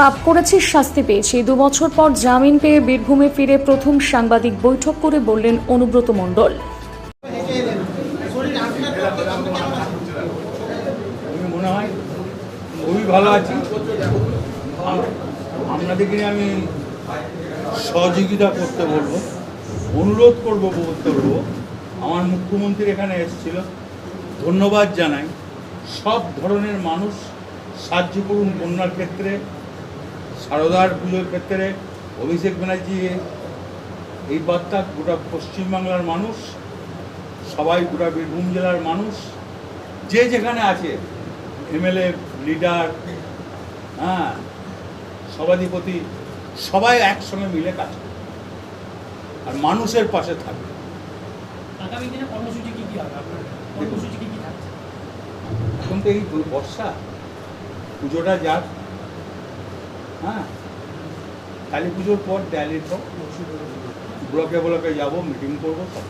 পাপ করেছি, শাস্তি পেয়েছি। দু বছর পর জামিন পেয়ে বীরভূমে ফিরে প্রথম সাংবাদিক বৈঠক করে বললেন অনুব্রত মণ্ডল। খুবই ভালো আছি। আপনাদেরকে আমি সহযোগিতা করতে বলব, অনুরোধ করব, বলতে বলব, আমার মুখ্যমন্ত্রী এখানে এসেছিল, ধন্যবাদ জানাই। সব ধরনের মানুষ সাহায্য করুন বন্যার ক্ষেত্রে সারদার পুজোর ক্ষেত্রে অভিষেক ব্যানার্জি এই বার্তা গোটা পশ্চিমবাংলার মানুষ সবাই গোটা বীরভূম জেলার মানুষ যে যেখানে আছে এমএলএ লিডার হ্যাঁ সভাধিপতি সবাই একসঙ্গে মিলে কাজ করে আর মানুষের পাশে থাকবে। আগামী দিনে কর্মসূচি কি কি হবে কর্মসূচি কি কি থাকছে? এখন তো এই বর্ষা পুজোটা যাক। হ্যাঁ। কালী পুজোর পর দেয়ালির পর ব্লকে ব্লকে যাব মিটিং করব সব।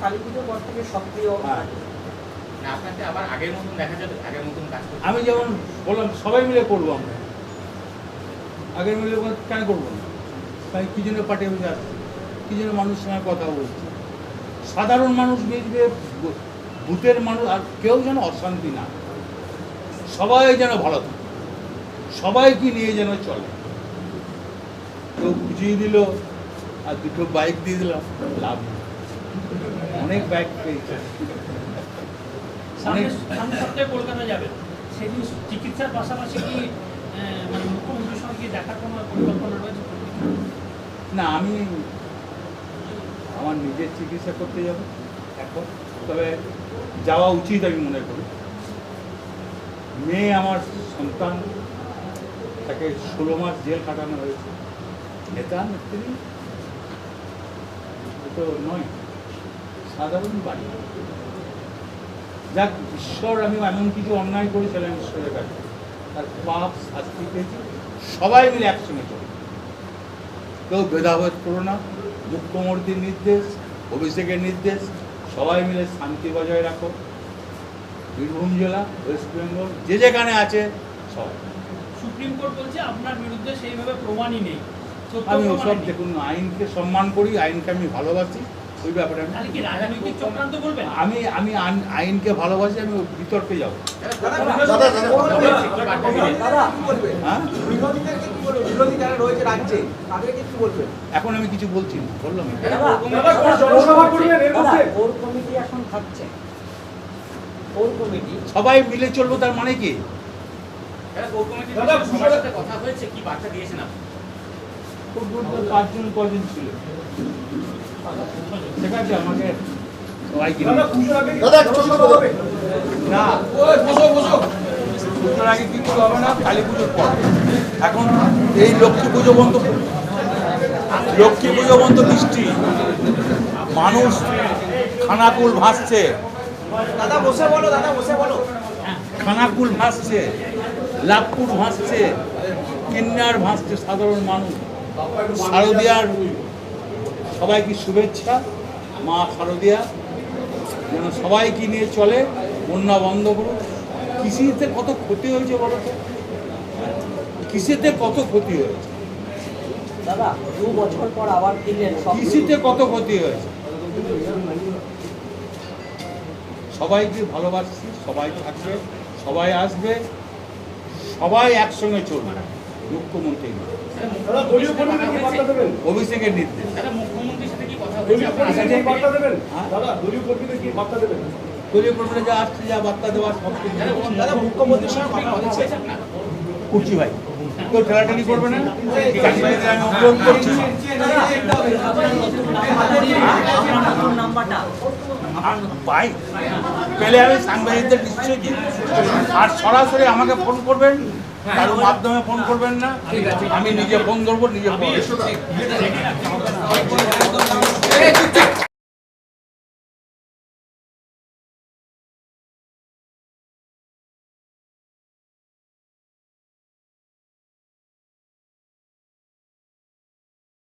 কালী পুজোর পর থেকে সক্রিয় হ্যাঁ। আপনাকে আবার আগের মতন দেখা যাবে আগের মতন কাজ করতে আমি যেমন বললাম সবাই মিলে করব আমরা। আগের মিলে কেন করব না? তাই কি জন্য পার্টি অফিসে আসছে কি জন্য মানুষের সঙ্গে কথা বলছে? সাধারণ মানুষ বেচবে ভূতের মানুষ আর কেউ যেন অশান্তি না। সবাই যেন ভালো থাকে। সবাইকে নিয়ে যেন চলে। কেউ বুঝিয়ে দিল আর দুটো বাইক দিয়ে দিলাম লাভ অনেক বাইক পেয়েছে। অনেক সপ্তাহে কলকাতা সেদিন চিকিৎসার পাশাপাশি কি মানে মুখ্যমন্ত্রীর সঙ্গে দেখার কোনো পরিকল্পনা রয়েছে? না আমি আমার নিজের চিকিৎসা করতে যাব। এখন তবে যাওয়া উচিত আমি মনে করি। মেয়ে আমার সন্তান তাকে ষোলো মাস জেল কাটানো হয়েছে। নেতা নেত্রী? তো নয়, সাধারণ বাড়ি। যাক, ঈশ্বর, আমি এমন কিছু অন্যায় করেছিলাম ঈশ্বরের কাছে। তার পাপ শাস্তি পেয়েছি, সবাই মিলে একসঙ্গে চলি কেউ ভেদাভেদ করো না, মুখ্যমন্ত্রীর নির্দেশ, অভিষেকের নির্দেশ, সবাই মিলে শান্তি বজায় রাখো। বীরভূম জেলা, ওয়েস্ট বেঙ্গল, যে যেখানে আছে, সবাই। সুপ্রিম কোর্ট বলছে আপনার বিরুদ্ধে সেইভাবে প্রমাণই নেই আমি ওসব দেখুন আইনকে সম্মান করি আইনকে আমি ভালোবাসি ওই ব্যাপারে আমি রাজনৈতিক চক্রান্ত বলবেন আমি আমি আইনকে ভালোবাসি আমি বিতর্কে যাব দাদা কি বলবেন হ্যাঁ বিরোধীদেরকে কি বলবেন বিরোধী যারা রয়েছে রাজ্যে তাদেরকে বলবেন এখন আমি কিছু বলছি না বললাম সবাই মিলে চলবো তার মানে কি কথা হয়েছে কি বার্তা দিয়েছেন আপনি? খুব জোর করে পাঁচজন কজন ছিল। ঠিক আছে আমাকে সবাইকে নিয়ে- না। পুজোর আগে কিছু হবে না? কালী পুজোর পর। এখন এই লক্ষ্মী পুজো বন্ধ লক্ষ্মী পুজো বন্ধ বৃষ্টি মানুষ খানাকুল ভাসছে। দাদা বসে বলো দাদা বসে বলো। খানাকুল ভাসছে। লাভপুর ভাসছে কিন্নার ভাসছে সাধারণ মানুষ। শারদিয়ার সবাইকে শুভেচ্ছা মা শারদিয়া যেন সবাইকে নিয়ে চলে বন্যা বন্ধ করুন কৃষিতে কত ক্ষতি হয়েছে বলো তো? কৃষিতে কত ক্ষতি হয়েছে? দাদা দু বছর পর আবার কৃষিতে কত ক্ষতি হয়েছে? সবাইকে ভালোবাসছি সবাই থাকবে সবাই আসবে। সবাই একসঙ্গে চলবে মুখ্যমন্ত্রী অভিষেকের নির্দেশ দাদা মুখ্যমন্ত্রীর সাথে কি কথা হয়েছে আপনার আশা হ্যাঁ? দলীয় কর্মীদের কি বার্তা দেবেন দলীয় কর্মীরা যা আসছে যা বার্তা দেওয়ার সব দাদা মুখ্যমন্ত্রীর সঙ্গে কথা হয়েছে করছি ভাই কেউ ঠেলাঠেলি করবে না আমি করছি আর পাই। পেলে আমি সাংবাদিকদের নিশ্চয়ই দিই। আর সরাসরি আমাকে ফোন করবেন কারোর মাধ্যমে ফোন করবেন না। আমি নিজে ফোন ধরবো নিজে ফোন